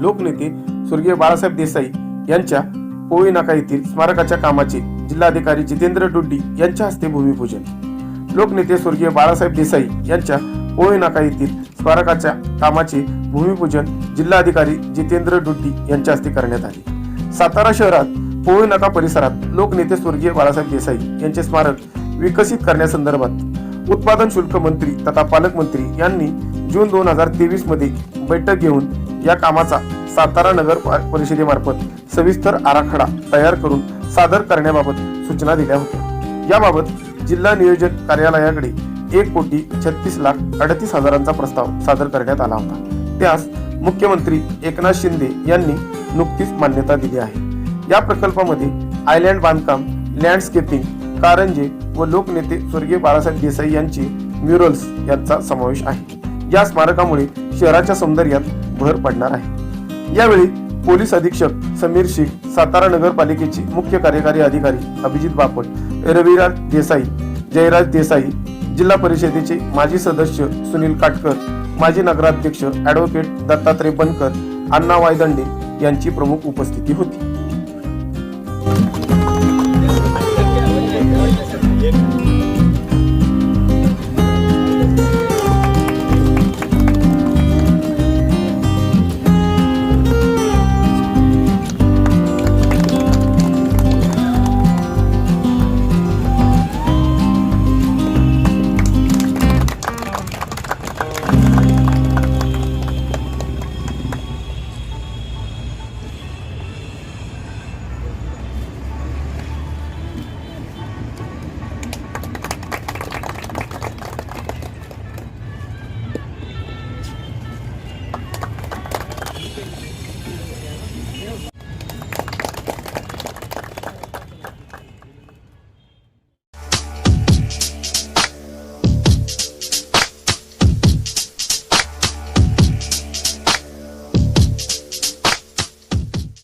लोकनेते स्वर्गीय बाळासाहेब देसाई यांच्या पोळी नाका येथील स्मारकाच्या कामाचे जिल्हाधिकारी जितेंद्र डोड्डी यांच्या हस्ते भूमिपूजन. लोकनेते स्वर्गीय बाळासाहेब देसाई यांच्या पोळी नाका येथील स्मारकाच्या कामाचे भूमिपूजन जिल्हाधिकारी जितेंद्र डोड्डी यांच्या हस्ते करण्यात आले. सातारा शहरात पोळी नाका परिसरात लोकनेते स्वर्गीय बाळासाहेब देसाई यांचे स्मारक विकसित करण्यासंदर्भात उत्पादन शुल्क मंत्री तथा पालकमंत्री यांनी जून दोन हजार तेवीसमध्ये बैठक घेऊन या कामाचा सातारा नगर परिषदेमार्फत सविस्तर आराखडा तयार करून सादर करण्याबाबत सूचना दिल्या होत्या. याबाबत जिल्हा नियोजन कार्यालयाकडे एक कोटी छत्तीस लाख अडतीस हजारांचा प्रस्ताव सादर करण्यात आला होता. त्यास मुख्यमंत्री एकनाथ शिंदे यांनी नुकतीच मान्यता दिली आहे. या प्रकल्पामध्ये आयलँड बांधकाम लँडस्केपिंग कारंजे व लोकनेते स्वर्गीय बाळासाहेब देसाई यांचे म्युरल्स यांचा समावेश आहे. या स्मारकामुळे शहराच्या सौंदर्यात भर पडणार आहे. यावेळी पोलीस अधीक्षक समीर शेख सातारा नगरपालिकेचे मुख्य कार्यकारी अधिकारी अभिजित बापट रविराज देसाई जयराज देसाई जिल्हा परिषदेचे माजी सदस्य सुनील काटकर माजी नगराध्यक्ष ॲडव्होकेट दत्तात्रय बनकर अण्णा वायदंडे यांची प्रमुख उपस्थिती होती. things.